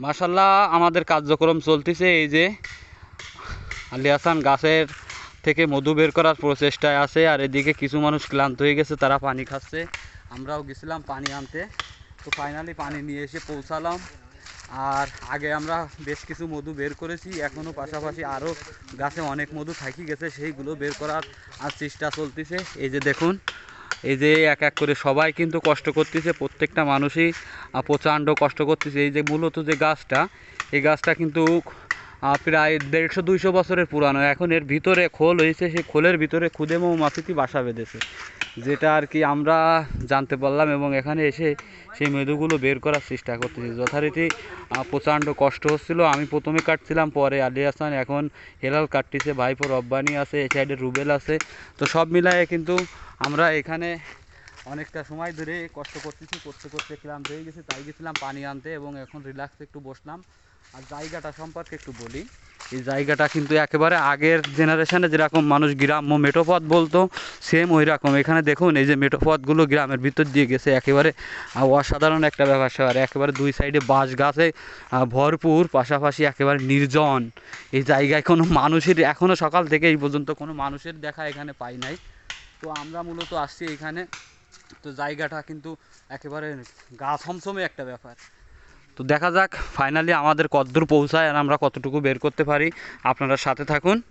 মাসাল্লাহ আমাদের কার্যক্রম চলতেছে এই যে আলী হাসান গাছের থেকে মধু বের করার প্রচেষ্টায় আছে, আর এদিকে কিছু মানুষ ক্লান্ত হয়ে গেছে, তারা পানি খাচ্ছে। আমরাও গেছিলাম পানি আনতে। তো ফাইনালি পানি নিয়ে এসে পৌঁছালাম। আর আগে আমরা বেশ কিছু মধু বের করেছি এখনও পাশাপাশি আরও গাছে অনেক মধু থাকি গেছে, সেইগুলো বের করার আর চেষ্টা চলতেছে। এই যে দেখুন এই যে এক এক করে সবাই কিন্তু কষ্ট করতেছে, প্রত্যেকটা মানুষই প্রচণ্ড কষ্ট করতেছে। এই যে মূলত যে গাছটা, এই গাছটা কিন্তু প্রায় দেড়শো, দুইশো বছরের পুরানো। এখন এর ভিতরে খোল হয়েছে, সেই খোলের ভিতরে খুদে মৌমাছিটি বাসা বেঁধেছে। যেটা আর কি আমরা জানতে পারলাম এবং এখানে এসে সেই মেধুগুলো বের করার চেষ্টা করতেছি। যথারীতি প্রচণ্ড কষ্ট হচ্ছিল। আমি প্রথমে কাটছিলাম, পরে আলী হাসান, এখন হেলাল কাটতেছে। ভাইপো রব্বানি আছে এই সাইডে রুবেল আছে। তো সব মিলায়ে কিন্তু আমরা এখানে অনেকটা সময় ধরে কষ্ট করতেছি, করতে করতে ক্লান্ত হয়ে গেছি, তাই গেছিলাম পানি আনতে এবং এখন রিল্যাক্স একটু বসলাম। আর জায়গাটা সম্পর্কে একটু বলি। এই জায়গাটা কিন্তু একেবারে আগের জেনারেশনে যেরকম মানুষ গ্রাম্য মেটোপথ বলতো সেম ওই রকম এখানে দেখুন, এই যে মেটোপথগুলো গ্রামের ভিতর দিয়ে গেছে, একেবারে অসাধারণ একটা ব্যাপার স্যাপার একেবারে দুই সাইডে বাঁশ গাছে ভরপুর, পাশাপাশি একেবারে নির্জন। এই জায়গায় কোনো মানুষের এখনও সকাল থেকে এই পর্যন্ত কোনো মানুষের দেখা এখানে পাই নাই। তো আমরা মূলত আসছি এখানে। তো জায়গাটা কিন্তু একেবারে গা ছমছমে একটা ব্যাপার। তো দেখা যাক ফাইনালি আমাদের কতদূর পৌঁছায় আর আমরা কতটুকু বের করতে পারি। আপনারা সাথে থাকুন।